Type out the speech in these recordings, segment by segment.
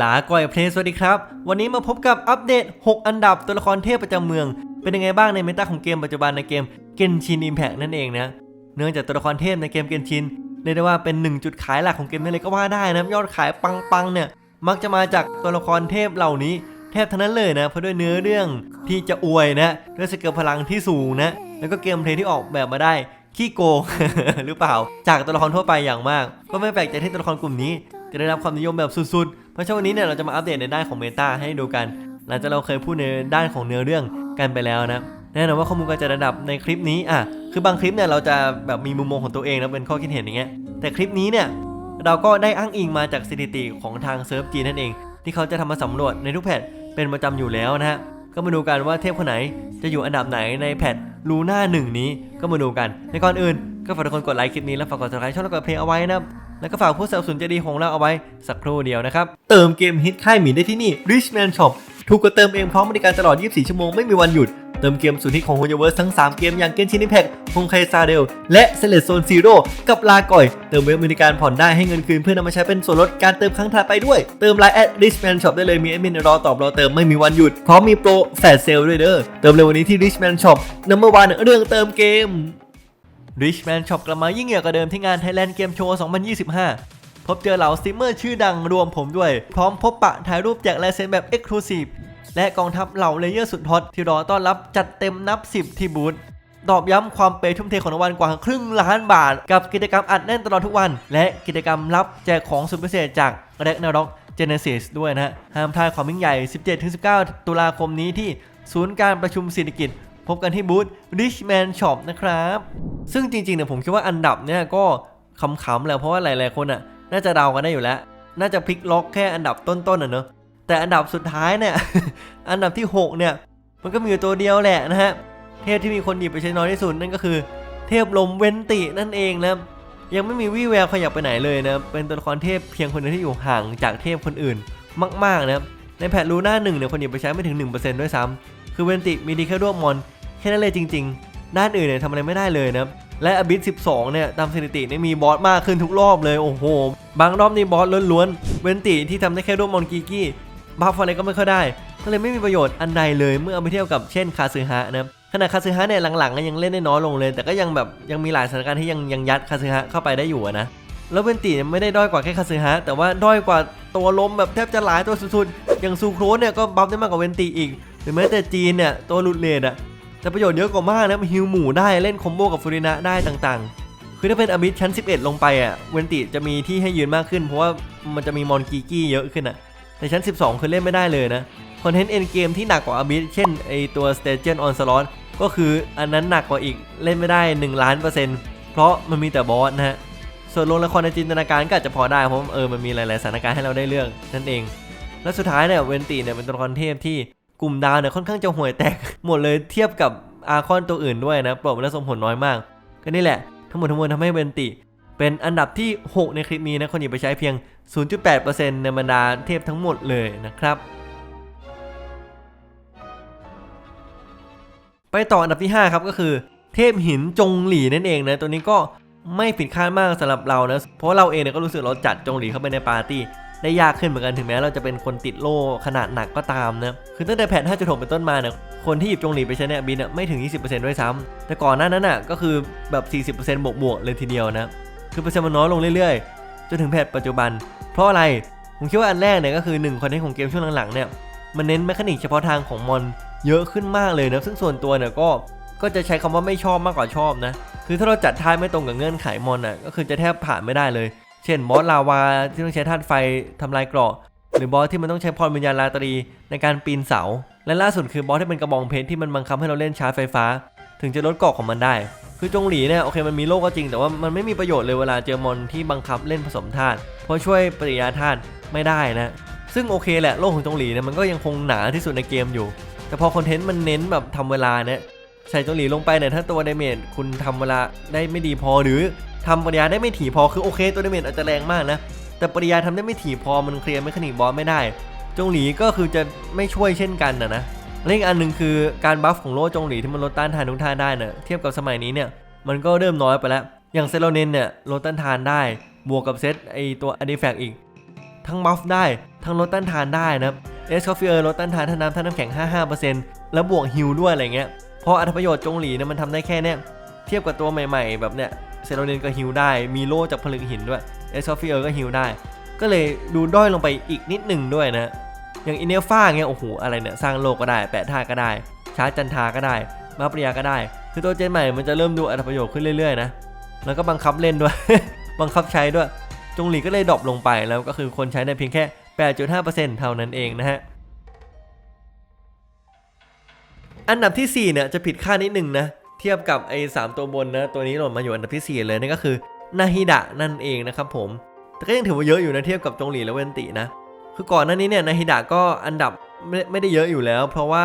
ลาก่อยเพลย์สวัสดีครับ วันนี้มาพบกับอัปเดต 6 อันดับตัวละครเทพประจำเมือง เป็นยังไงบ้างในเมตาของเกมปัจจุบันในเกมเกนชินอิมแพ t นั่นเองนะ เนื่องจากตัวละครเทพในเกมเกนชินเรียกได้ว่าเป็นหนึ่งจุดขายหลักของเกมนี้เลยก็ว่าได้นะยอดขายปังๆเนี่ยมักจะมาจากตัวละครเทพเหล่านี้ แทบทั้งนั้นเลยนะเพราะด้วยเนื้อเรื่องที่จะอวยนะด้วยสเกิลพลังที่สูงนะแล้วก็เกมเพลย์ที่ออกแบบมาได้ขี้โกงหรือเปล่า จากตัวละครทั่วไปอย่างมาก ก็ไม่แปลกใจที่ตัวละครกลุ่มนี้ จะได้รับความนิยมแบบสุดๆ เพราะฉะนั้นวันนี้เนี่ยเราจะมาอัปเดตในด้านของเมตาให้ดูกัน หลังจากเราเคยพูดในด้านของเนื้อเรื่องกันไปแล้วนะแน่นอนว่าข้อมูลการจัดระดับในคลิปนี้อะคือบางคลิปเนี่ยเราจะแบบมีมุมมองของตัวเองนะเป็นข้อคิดเห็นอย่างเงี้ยแต่คลิปนี้เนี่ยเราก็ได้อ้างอิงมาจากสถิติของทางเซิร์ฟจีนนั่นเอง ที่เขาจะทำมาสำรวจในทุกแพทเป็นประจำอยู่แล้วนะฮะก็มาดูกันว่าเทพคนไหนจะอยู่อันดับไหนในแพทลูน่าหนึ่งนี้ก็มาดูกันในก่อนอื่นก็ฝากทุกคนกดไลค์คลิปนี้แล้วฝากกด subscribe ช่องแล้วก็เพลงเอาไว้นะครับ แล้วก็ฝากผู้สนับสนุนใจดีของเราเอาไว้สักครู่เดียวนะครับ เติมเกมฮิตค่ายหมีได้ที่นี่ Richman Shop ถูกกว่าเติมเองพร้อมบริการตลอด 24 ชั่วโมงไม่มีวันหยุด เติมเกมสุดฮิตของ h o y o v e r s e ทั้ง 3 เกมอย่าง Genshin Impact ฮงไคซาเดล และ Select Zone Zero กับลาก่อย เติมเว็บบริการผ่อนได้ให้เงินคืนเพื่อนำมาใช้เป็นส่วนลดการเติมครั้งถัดไปด้วย เติมไลน์แอด Richman Shop ได้เลยมีแอดมินรอตอบรอเติมไม่มีวันหยุดพร้อมมีโปรแฟลชเซลด้วยเด้อเติมเร็ววันนี้ที่ Richman Shop Number One เรื่องเติมเกม Richman Shop กลับมายิ่งใหญ่กว่าเดิมที่งาน Thailand Game Show 2025 พบเจอเหล่าสตรีมเมอร์ชื่อดังรวมผมด้วย พร้อมพบปะถ่ายรูปแจกลายเซ็นแบบ Exclusive และกองทัพเหล่าเลเยอร์สุดฮอตที่รอต้อนรับจัดเต็มนับ 10 ที่บูธตอบย้ำความเปทุ่มเทของรางวัลกว่าครึ่งล้านบาท กับกิจกรรมอัดแน่นตลอดทุกวัน และกิจกรรมรับแจกของสุดพิเศษจาก r a g n a r o k Genesis ด้วยนะฮะห้ามพลาดความยิ่งใหญ่ 17-19 ตุลาคมนี้ที่ศูนย์การประชุมเศรษฐกิจ พบกันที่บูธ Richman Shop นะครับ ซึ่งจริงๆเนี่ยผมคิดว่าอันดับเนี่ยก็ขำๆแหล้วเพราะว่าหลายๆคนอะ น่าจะเดากันได้อยู่แล้ว น่าจะพลิกล็อกแค่อันดับต้นๆอะเนอะแต่อันดับสุดท้ายเนี่ย อันดับที่ 6 เนี่ย มันก็มีอยู่ตัวเดียวแหละนะฮะ เทพที่มีคนหยิบไปใช้น้อยที่สุดนั่นก็คือ เทพลมเวนตินั่นเองนะยังไม่มีวี่แววขยับไปไหนเลยนะ เป็นตัวละครเทพเพียงคนเดียวที่อยู่ห่างจากเทพคนอื่นมาก ๆ นะครับในแพทลูน่าหนึ่งเนี่ยคนหยิบไปใช้ไม่ถึง 1%ด้วยซ้ำคือเวนติมีดีแค่รวบมอน แค่นั้นเลยจริง ๆ ด้านอื่นเนี่ยทำอะไรไม่ได้เลยนะและอบิส12 เนี่ยตามสถิติเนี่ยมีบอสมากขึ้นทุกรอบเลยโอ้โห บางรอบนี่บอสล้วนๆ เวนติที่ทำได้แค่ร่วบมอนกีกี้บัฟอะไรก็ไม่ค่อยได้ ก็เลยไม่มีประโยชน์อันใดเลยเมื่อเอาไปเทียบกับเช่นคาซึฮะนะขณะคาซึฮะเนี่ยหลังๆก็ยังเล่นได้น้อยลงเลย แต่ก็ยังแบบยังมีหลายสถานการณ์ที่ยังยังยัดคาซึฮะเข้าไปได้อยู่นะแล้วเวนติเนี่ยไม่ได้ด้อยกว่าแค่คาซึฮะแต่ว่าด้อยกว่าตัวล้มแบบแทบจะหลายตัวสุดๆอย่างซูโครสเนี่ยก็บัฟได้มากกว่าเวนติอีกหรือแม้แต่จีนเนี่ยตัวหลุดเลดอะ แต่ประโยชน์เยอะกว่ามากนะมันฮิวหมู่ได้เล่นคอมโบกับฟูรินะได้ต่างๆ คือถ้าเป็นอบิสชั้น 11 ลงไปอะเวนติจะมีที่ให้ยืนมากขึ้น เพราะว่ามันจะมีมอนกีกี้เยอะขึ้นอะแต่ชั้น 12 คือเล่นไม่ได้เลยนะคอนเทนต์เอ็นเกมที่หนักกว่าอบิสเช่นไอตัว s t a g e n on Slot ก็คืออันนั้นหนักกว่าอีกเล่นไม่ได้1ล้านเปอร์เซ็นต์เพราะมันมีแต่บอสนะฮะส่วนลงละครในจินตนาการก็อาจจะพอได้เพราะเออมันมีหลายๆสถานการณ์ให้เราได้เลือกนั่นเอง แล้วสุดท้ายเนี่ยเวนติเนี่ยเป็นตัวละครเทพที่ กลุ่มดาวเนี่ยค่อนข้างจะห่วยแตก หมดเลยเทียบกับอาคอนตัวอื่นด้วยนะโปรดและสมผลน้อยมาก ก็นี่แหละ ทั้งหมดทั้งมวลทำให้เวนติ เป็นอันดับที่ 6 ในคลิปนี้นะคนหยิบไปใช้เพียง 0.8%ในบรรดาเทพทั้งหมดเลยนะครับ ไปต่ออันดับที่ 5 ครับก็คือ เทพหินจงหลี่นั่นเองนะตัวนี้ก็ไม่ผิดคาดมากสำหรับเรานะเพราะเราเองเนี่ยก็รู้สึกเราจัดจงหลี่เข้าไปในปาร์ตี้ ได้ยากขึ้นเหมือนกันถึงแม้เราจะเป็นคนติดโล่ขนาดหนักก็ตามนะคือตั้งแต่แพท5.6เป็นต้นมาเนี่ยคนที่หยิบจงหลีไปใช้เนี่ยบินอะไม่ถึง 20%ด้วยซ้ำแต่ก่อนหน้านั้นอะก็คือแบบ 40%บวกบวกๆเลยทีเดียวนะคือเปอร์เซ็นต์มันน้อยลงเรื่อยๆ จนถึงแพทปัจจุบัน เพราะอะไรผมคิดว่าอันแรกเนี่ยก็คือ1คอนเทนต์ของเกมช่วงหลังๆเนี่ยมันเน้นแมคานิกเฉพาะทางของมอนเยอะขึ้นมากเลยนะซึ่งส่วนตัวเนี่ยก็ก็จะใช้คำว่าไม่ชอบมากกว่าชอบนะคือถ้าเราจัดท่าไม่ตรงกับเงื่อนไขมอนอะก็คือจะแทบผ่านไม่ได้เลย ช่นบอสลาวาที่ต้องใช้ธาตุไฟทำลายเกราะ หรือบอสที่มันต้องใช้พรวิญญาณราตรีในการปีนเสา และล่าสุดคือบอสที่เป็นกระบองเพชรที่มันบังคับให้เราเล่นชาร์จไฟฟ้า ถึงจะลดเกราะของมันได้ คือจงหลีเนี่ยโอเคมันมีโล่ก็จริง แต่ว่ามันไม่มีประโยชน์เลยเวลาเจอมอนที่บังคับเล่นผสมธาตุเพราะช่วยปฏิกิริยาธาตุไม่ได้นะซึ่งโอเคแหละโล่ของจงหลีเนี่ยมันก็ยังคงหนาที่สุดในเกมอยู่ แต่พอคอนเทนต์มันเน้นแบบทำเวลาเนี่ย ใส่จงหลีลงไปเนี่ยถ้าตัวดาเมจคุณทำเวลาได้ไม่ดีพอหรือทำปฏิกิริยาได้ไม่ถี่พอคือโอเค ตัวดาเมจอาจจะแรงมากนะ แต่ปริยาทำได้ไม่ถี่พอมันเคลียร์แมคานิบอสไม่ได้ จงหลีก็คือจะไม่ช่วยเช่นกันนะนะและอีกอันหนึ่งคือการบัฟของโล่จงหลีที่มันลดต้านทานทุกท่าได้เนะ่ะเทียบกับสมัยนี้เนี่ยมันก็เริ่มน้อยไปแล้ว อย่างเซโลเนนเนี่ยลดต้านทานได้ บวกกับเซตไอตัวอ r ดิแฟกอีก ทั้งบัฟได้ ทั้งลดต้านทานได้นะเอสคอฟเฟียลดต้านทานท่าน้ำท่าน้ำแข็ง 55%แล้วบวกฮิลด้วยอะไรเงี้ย เพราะอัตประโยชน์จงหลีเนี่ยมันทำได้แค่เนี้ยเทียบกับตัวใหม่ ๆ แบบเนี้ยเซโรเนนก็ฮิลได้ มีโล่จากผลึกหินด้วยเอสคอฟิเฟียลก็ฮิลได้ ก็เลยดูด้อยลงไปอีกนิดหนึ่งด้วยนะอย่างอินเนฟ้าเงี้ยโอ้โหอะไรเนี่ยสร้างโลกก็ได้แปะท่าก็ได้ชาร์จจันทาก็ได้ มาปริยาก็ได้ คือตัวเจนใหม่มันจะเริ่มดูอัตประโยชน์ขึ้นเรื่อยๆนะแล้วก็บังคับเล่นด้วย บังคับใช้ด้วย จงหลีก็เลยดรอปลงไปแล้วก็คือคนใช้ได้เพียงแค่ 8.5%เท่านั้นเองนะฮะ อันดับที่4เนี่ยจะผิดค่านิดหนึ่งนะ เทียบกับไอ้สามตัวบนนะ ตัวนี้หล่นมาอยู่อันดับที่ 4 เลยนั่นก็คือนาฮิดะนั่นเองนะครับผม แต่ก็ยังถือว่าเยอะอยู่นะเทียบกับจงหลีและเวนตินะ คือก่อนหน้านี้เนี่ยนาฮิดะก็อันดับไม่ไม่ได้เยอะอยู่แล้ว เพราะว่า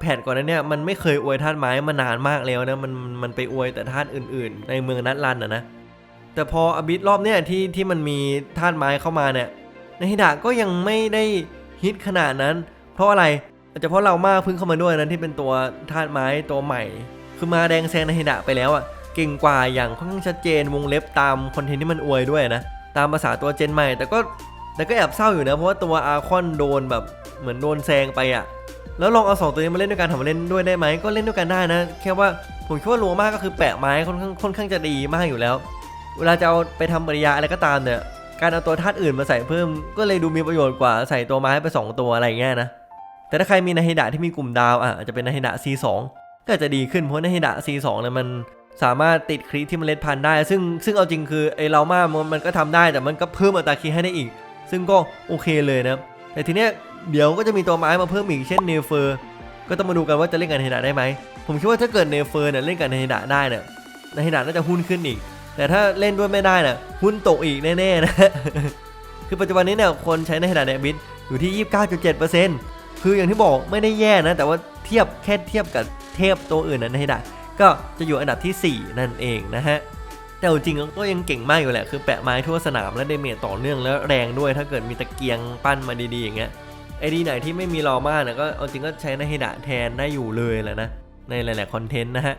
แผนก่อนนั้นเนี่ยมันไม่เคยอวยธาตุไม้มานานมากแล้วนะมันมันไปอวยแต่ธาตุอื่น ๆ ในเมืองนัดรันอะนะแต่พออบิสรอบเนี่ยที่ที่มันมีธาตุไม้เข้ามาเนี่ยนาฮิดะก็ยังไม่ได้ฮิตขนาดนั้น เพราะอะไร อาจจะเพราะเรามากเพิ่งเข้ามาด้วยนะที่เป็นตัวธาตุไม้ตัวใหม่ คือมาแดงแซงนาฮิดะไปแล้วอะเก่งกว่าอย่างค่อนข้างชัดเจนวงเล็บตามคอนเทนต์ที่มันอวยด้วยนะ ตามภาษาตัวเจนใหม่ แต่ก็แต่ก็แอบเศร้าอยู่นะ เพราะว่าตัวอาคอนโดนแบบเหมือนโดนแซงไปอะแล้วลองเอาสองตัวนี้มาเล่นด้วยกันถามว่าเล่นด้วยได้ไหมก็เล่นด้วยกันได้นะแค่ว่าผมคิดว่ารัวมากก็คือแปะไม้ค่อนข้างค่อนข้างจะดีมากอยู่แล้ว เวลาจะเอาไปทำปริยาอะไรก็ตามเนี่ยการเอาตัวธาตุอื่นมาใส่เพิ่ม ก็เลยดูมีประโยชน์กว่าใส่ตัวไม้ไป 2 ตัวอะไรเงี้ยนะ แต่ถ้าใครมีนาฮิดะที่มีกลุ่มดาวอะอาจจะเป็นนาฮิดะ C2 ก็อาจจะดีขึ้นเพราะนาฮิดะ C2 เนี่ยมันสามารถติดคริที่เมล็ดพันธุ์ได้ ซึ่งซึ่งเอาจริงคือไอเรามามันมันก็ทำได้แต่มันก็เพิ่มอัตราคริให้ได้อีก ซึ่งก็โอเคเลยนะแต่ทีเนี้ยเดี๋ยวก็จะมีตัวไม้มาเพิ่มอีกเช่นเนเฟอร์ก็ต้องมาดูกันว่าจะเล่นกับนาฮิดะได้ไหมผมคิดว่าถ้าเกิดเนเฟอร์เนี่ยเล่นกับนาฮิดะได้เนี่ยนาฮิดะน่าจะหุ้นขึ้นอีก แต่ถ้าเล่นด้วยไม่ได้น่ะหุ้นตกอีกแน่ๆนะคือปัจจุบันนี้เนี่ยคนใช้นขนาดในบิตอยู่ที่ 29.7% คืออย่างที่บอกไม่ได้แย่นะ แต่ว่าเทียบแค่เทียบกับเทพตัวอื่นนั้นให้ได้ ก็จะอยู่อันดับที่ 4 นั่นเองนะฮะแต่เอาจริงก็ยังเก่งมากอยู่แหละ คือแปะไม้ทั่วสนามและเดเมจต่อเนื่องแล้วแรงด้วย ถ้าเกิดมีตะเกียงปั้นมาดีๆอย่างเงี้ยไอดีไหนที่ไม่มีรอมาเนี่ยก็เอาจริงก็ใช้ในฮิดะแทนได้อยู่เลยแหละนะ ในหลายๆคอนเทนต์นะฮะ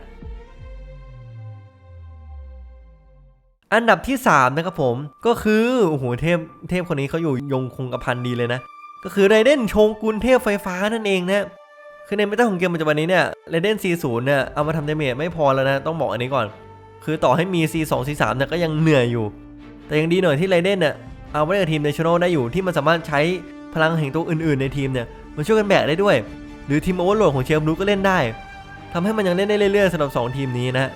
อันดับที่3นะครับผมก็คือโอ้โหเทพเทพคนนี้เขาอยู่ยงคงกระพันดีเลยนะ ก็คือไรเดนโชกุนเทพไฟฟ้านั่นเองนะคือในเมตาของเกมปัจจุบันนี้เนี่ยไรเดน C0 เนี่ยเอามาทำดาเมจไม่พอแล้วนะ ต้องบอกอันนี้ก่อน คือต่อให้มี C2 C3 เนี่ยก็ยังเหนื่อยอยู่ แต่ยังดีหน่อยที่ไรเดนเนี่ยเอาไปเล่นกับทีมเนชั่นแนลได้อยู่ที่มันสามารถใช้พลังแห่งตัวอื่น ๆ ในทีมเนี่ยมาช่วยกันแบกได้ด้วย หรือทีมโอเวอร์โหลดของเชฟนูก็เล่นได้ทำให้มันยังเล่นได้เรื่อยๆสำหรับสองทีมนี้นะ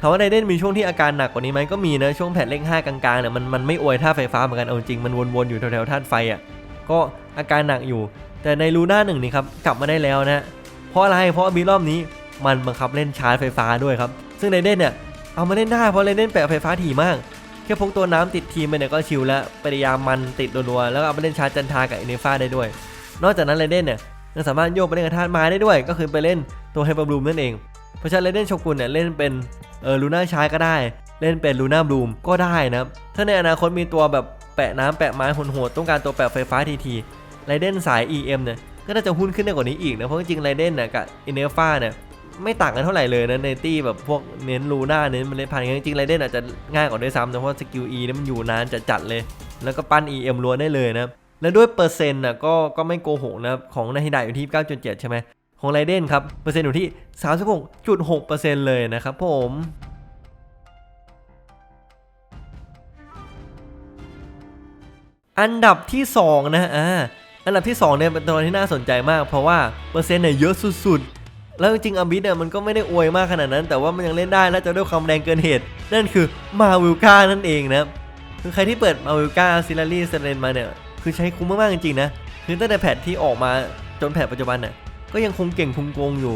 ถามว่าไดเดนมีช่วงที่อาการหนักกว่านี้ไหมก็มีนะช่วงแผ่นเลข5กลางๆเนี่ยมันมันไม่อวยท่าไฟฟ้าเหมือนกันเอาจริงมันวนๆอยู่แถวๆธาไฟอะ ก็อาการหนักอยู่ แต่ในลูน่าหนึ่งนี่ครับกลับมาได้แล้วนะเพราะอะไรเพราะบีรอบนี้มันบังคับเล่นชาร์จไฟฟ้าด้วยครับ ซึ่งไดเด่นเนี่ยเอามาเล่นได้เพราะไดเดนแปะไฟฟ้าถี่มาก แค่พกตัวน้ำติดทีมไปเนี่ยก็ชิลแล้วปริยามันติดรัวๆแล้วเอามาเล่นชาร์จจันทากับอินเนฟ้าได้ด้วย นอกจากนั้นไดเดนเนี่ยยังสามารถโยกไปเล่นกับธาตุไม้ได้ด้วย ก็คือไปเล่นตัวไฮเปอร์บลูมนั่นเองเพราะฉะนั้นไดเดนโชกุนเนี่ยเล่นเป็นเออลูน่าชาร์จก็ได้ เล่นเป็นลูน่าบลูมก็ได้นะถ้าในอนาคตมีตัวแบบ แปะน้ำแปะไม้โหดๆต้องการตัวแปะไฟฟ้าทีๆไรเดนสาย EM เนี่ยก็น่าจะหุ้นขึ้นได้กว่านี้อีกนะ เพราะจริงไรเดนเนี่ยกับอินเนฟ้าเนี่ยไม่ต่างกันเท่าไหร่เลยนะในตี้แบบพวกเน้นลูน่าเน้นเมล็ดพันธุ์จริงไรเดนอาจจะง่ายกว่าด้วยซ้ำนะเพราะสกิล E นี่มันอยู่นานจะจัดเลย แล้วก็ปั้น EM ล้วนได้เลยนะและด้วยเปอร์เซ็นต์น่ะก็ก็ไม่โกหกนะของนาฮิดะอยู่ที่ 9.7 ใช่ไหมของไรเดนครับเปอร์เซ็นต์อยู่ที่ 36.6%เลยนะครับผม อันดับที่2นะอ่าอันดับที่2เนี่ยเป็นตัวที่น่าสนใจมาก เพราะว่าเปอร์เซ็นต์เนี่ยเยอะสุดๆ แล้วจริงๆอาบิสเนี่ยมันก็ไม่ได้อวยมากขนาดนั้น แต่ว่ามันยังเล่นได้และจะด้วยความแรงเกินเหตุ นั่นคือมาวิลกานั่นเองนะคือใครที่เปิดมาวิลกาซิลารีเซเลนมาเนี่ยคือใช้คุ้มมากๆจริงๆนะคือตั้งแต่แพทที่ออกมาจนแพทปัจจุบันน่ะก็ยังคงเก่งคงโกงอยู่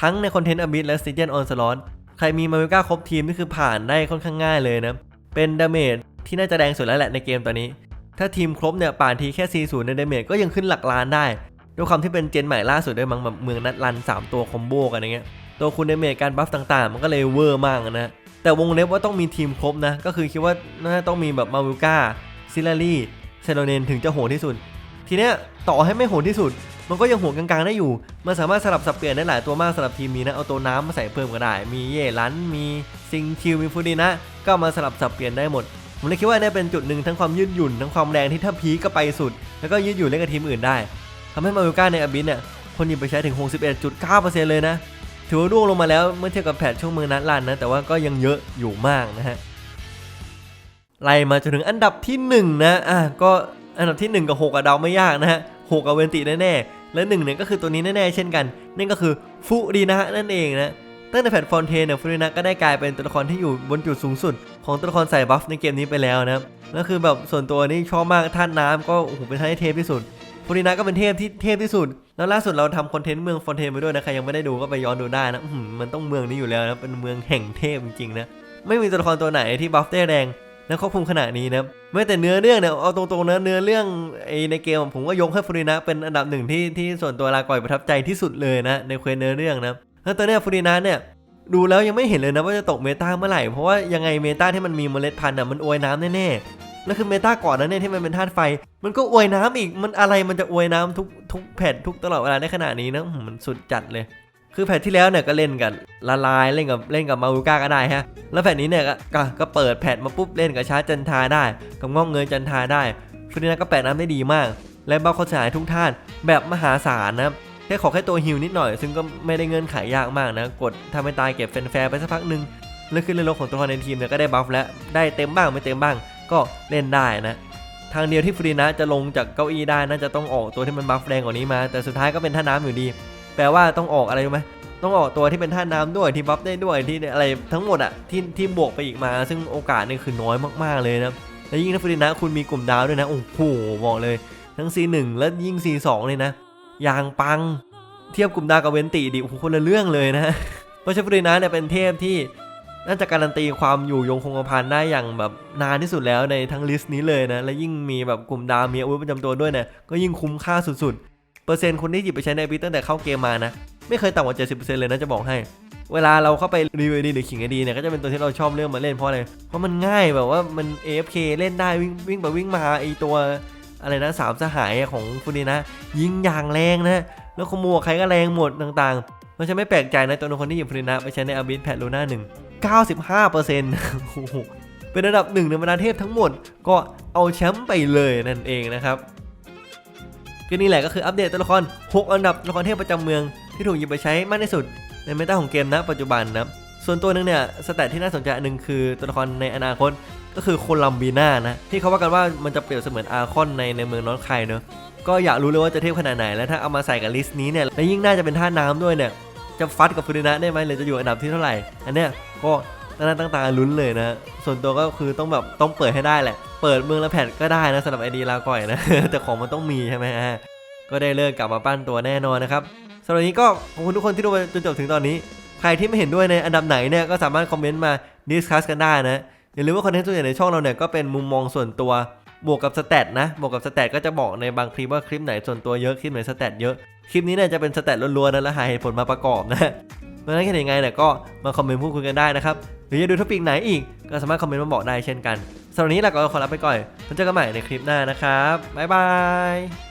ทั้งในคอนเทนต์อาบิสและซิเจนออนสลอตใครมีมาวิลกาครบทีมนี่คือผ่านได้ค่อนข้างง่ายเลยนะเป็นดาเมจที่น่าจะแรงสุดแล้วแหละในเกมตอนนี้ ถ้าทีมครบเนี่ยป่านทีแค่40ในเดเมจก็ยังขึ้นหลักล้านได้ ด้วยความที่เป็นเจนใหม่ล่าสุดด้วยมั้งแบบเมืองนัดรัน 3 ตัวคอมโบกันอย่างเงี้ยตัวคุณเดเมจการบัฟต่างๆ มันก็เลยเวอร์มากนะแต่วงเล็บว่าต้องมีทีมครบนะก็คือคิดว่าน่าจะต้องมีแบบมาวิลกาซิลารีเซโลเนนถึงจะโหดที่สุด ทีเนี้ยต่อให้ไม่โหดที่สุด มันก็ยังโหดกลางๆได้อยู่ มันสามารถสลับสับเปลี่ยนได้หลายตัวมากสำหรับทีมนี้นะ เอาตัวน้ำมาใส่เพิ่มก็ได้ มีเย่ลันมีซิงคิวมีฟูดีนะ ก็มาสลับสับเปลี่ยนได้หมด ผมเลยคิดว่าเนี่ยเป็นจุดหนึ่งทั้งความยืดหยุ่นทั้งความแรงที่ถ้าพีก็ไปสุด แล้วก็ยืดหยุ่นเล่นกับทีมอื่นได้ทำให้มาวิก้าในอบิสเนี่ยคนหยิบไปใช้ถึง 61.9%เลยนะถือว่าร่วงลงมาแล้วเมื่อเทียบกับแพทช่วงมือนัดลันนะแต่ว่าก็ยังเยอะอยู่มากนะฮะไล่มาจนถึงอันดับที่1นะอะก็อันดับที่ 1 กับ 6กับเดาไม่ยากนะฮะ6กับเวนติแน่ๆและ1เนี่ยก็คือตัวนี้แน่ๆเช่นกันนั่นก็คือฟูดีนะฮะนั่นเองนะตั้งแต่แพทฟอนเทนเนี่ยฟูดีนะก็ได้กลายเป็นตัวละครที่อยู่บนจุดสูงสุด ของตัวละครใส่บัฟในเกมนี้ไปแล้วนะครับแล้วคือแบบส่วนตัวนี่ชอบมากท่านน้ำก็โอ้โหเป็นท่านที่เทพที่สุดฟูรินะก็เป็นเทพที่เทพที่สุด แล้วล่าสุดเราทำคอนเทนต์เมืองฟอนเทนไปด้วยนะใครยังไม่ได้ดูก็ไปย้อนดูได้นะมันต้องเมืองนี้อยู่แล้วนะเป็นเมืองแห่งเทพจริงๆนะไม่มีตัวละครตัวไหนที่บัฟได้แรงและควบคุมขนาดนี้นะไม่แต่เนื้อเรื่องเนี่ยเอาตรงๆนะเนื้อเรื่องไอในเกมผมก็ยกให้ฟูรินะเป็นอันดับหนึ่งที่ที่ส่วนตัวลาก่อยประทับใจที่สุดเลยนะในเควสเนื้อเรื่องนะแล้วตอนเนี้ยฟูรินะเนี่ย ดูแล้วยังไม่เห็นเลยนะว่าจะตกเมตาเมื่อไหร่ เพราะว่ายังไงเมตาที่มันมีเมล็ดพันธุ์อะมันอวยน้ำแน่ๆ แล้วคือเมตาก่อนนั้นเนี่ยที่มันเป็นธาตุไฟ มันก็อวยน้ำอีก มันอะไรมันจะอวยน้ำทุกทุกแผ่นทุกตลอดเวลาได้ขนาดนี้นะมันสุดจัดเลย คือแผ่นที่แล้วเนี่ยก็เล่นกันละลายเล่นกับเล่นกับมาวูก้าก็ได้ฮะ แล้วแผ่นนี้เนี่ยก็ก็เปิดแผ่นมาปุ๊บเล่นกับชาร์จจันทาได้ กับงอกเงินจันทาได้ฟูรินะก็แปะน้ำได้ดีมาก และบัฟเขาสายทุกท่านแบบมหาศาลนะ แค่ขอแค่ตัวฮิวนิดหน่อย ซึ่งก็ไม่ได้เงื่อนไขยากมากนะ กดทำให้ตายเก็บแฟร์ๆไปสักพักหนึ่งแล้วขึ้นเรือรถของตัวละครในทีมเนี่ยก็ได้บัฟแล้วได้เต็มบ้างไม่เต็มบ้างก็เล่นได้นะ ทางเดียวที่ฟรีนะจะลงจากเก้าอี้ได้น่าจะต้องออกตัวที่มันบัฟแรงกว่านี้มา แต่สุดท้ายก็เป็นท่าน้ำอยู่ดี แปลว่าต้องออกอะไรรู้ไหมต้องออกตัวที่เป็นท่าน้ำด้วยที่บัฟได้ด้วยที่อะไรทั้งหมดอะที่ที่บวกไปอีกมา ซึ่งโอกาสนี่คือน้อยมากๆเลยนะแล้วยิ่งถ้าฟรีนะคุณมีกลุ่มดาวด้วยนะโอ้โหบอกเลย ทั้ง C1 และยิ่ง C2 เลยนะ ยางปัง เทียบกลุ่มดาวกับเวนติดิโอ้โหคนละเรื่องเลยนะเพราะเชฟรีนะเนี่ยเป็นเทพที่น่าจะการันตีความอยู่ยงคงกระพันได้อย่างแบบนานที่สุดแล้วในทั้งลิสต์นี้เลยนะ และยิ่งมีแบบกลุ่มดาวมีอาวุธประจำตัวด้วยเนี่ยก็ยิ่งคุ้มค่าสุดๆ เปอร์เซ็นต์คนที่หยิบไปใช้ในบิตั้งแต่เข้าเกมมานะ ไม่เคยต่ำกว่า 70%เลยนะจะบอกให้ เวลาเราเข้าไปรีวิวดีหรือขิงดีเนี่ยก็จะเป็นตัวที่เราชอบเลือกมาเล่นเพราะอะไรเพราะมันง่ายแบบว่ามัน AFK เล่นได้วิ่งวิ่งไปวิ่งมาไอตัว อะไรนะสามสหายของฟูนีนะ ยิงอย่างแรงนะ แล้วขโมยใครก็แรงหมดต่างๆมันจะไม่แปลกใจนะตัวละคนที่หยิบฟรีนะไปใช้ในอาบิสแพดลูน่าหนึ่ง95เปอร์เซ็นต์โอ้โหเป็นระดับหนึ่งในบรรดาเทพทั้งหมดก็เอาแชมป์ไปเลยนั่นเองนะครับก็นี่แหละก็คืออัปเดตตัวละคร 6 อันดับตัวละครเทพประจำเมืองที่ถูกหยิบไปใช้มากที่สุดในเมตาของเกมณปัจจุบันนะส่วนตัวหนึงเนี่ยสแตทที่น่าสนใจอันหนึ่งคือตัวละครในอนาคต ก็คือโคลัมบีนานะ ที่เขาว่ากันว่ามันจะเปรียบเสมือนอาคอนในในเมืองนอร์ทไคเนอะก็อยากรู้เลยว่าจะเทพขนาดไหน แล้วถ้าเอามาใส่กับลิสต์นี้เนี่ยและยิ่งน่าจะเป็นท่าน้ำด้วยเนี่ย จะฟัดกับฟูรินะได้ไหมหรือจะอยู่อันดับที่เท่าไหร่ อันเนี้ยก็น้าตั้งตาลุ้นเลยนะ ส่วนตัวก็คือต้องแบบต้องเปิดให้ได้แหละ เปิดเมืองละแผ่นก็ได้นะสำหรับไอดีลาก่อยนะ แต่ของมันต้องมีใช่ไหมฮะ ก็ได้เลิกกลับมาปั้นตัวแน่นอนนะครับสำหรับนี้ก็ขอบคุณทุกคนที่ดูมาจนจบถึงตอนนี้ ใครที่ไม่เห็นด้วยในอันดับไหนเนี่ยก็สามารถคอมเมนต์มาดิสคัสกันได้นะ อย่าลืมว่าคอนเทนต์ส่วนใหญ่ในช่องเราเนี่ยก็เป็นมุมมองส่วนตัวบวกกับสแตทนะบวกกับสแตทก็จะบอกในบางคลิปว่าคลิปไหนส่วนตัวเยอะคลิปไหนสแตทเยอะคลิปนี้เนี่ยจะเป็นสแตทล้วนๆนะแล้วหาเหตุผลมาประกอบนะเพราะฉะนั้นแค่ยังไงเนี่ยก็มาคอมเมนต์พูดคุยกันได้นะครับหรือจะดูท็อปิกไหนอีกก็สามารถคอมเมนต์มาบอกได้เช่นกันสำหรับนนี้เราก็ขอลาไปก่อนแล้วเจอกันใหม่ในคลิปหน้านะครับบ๊ายบาย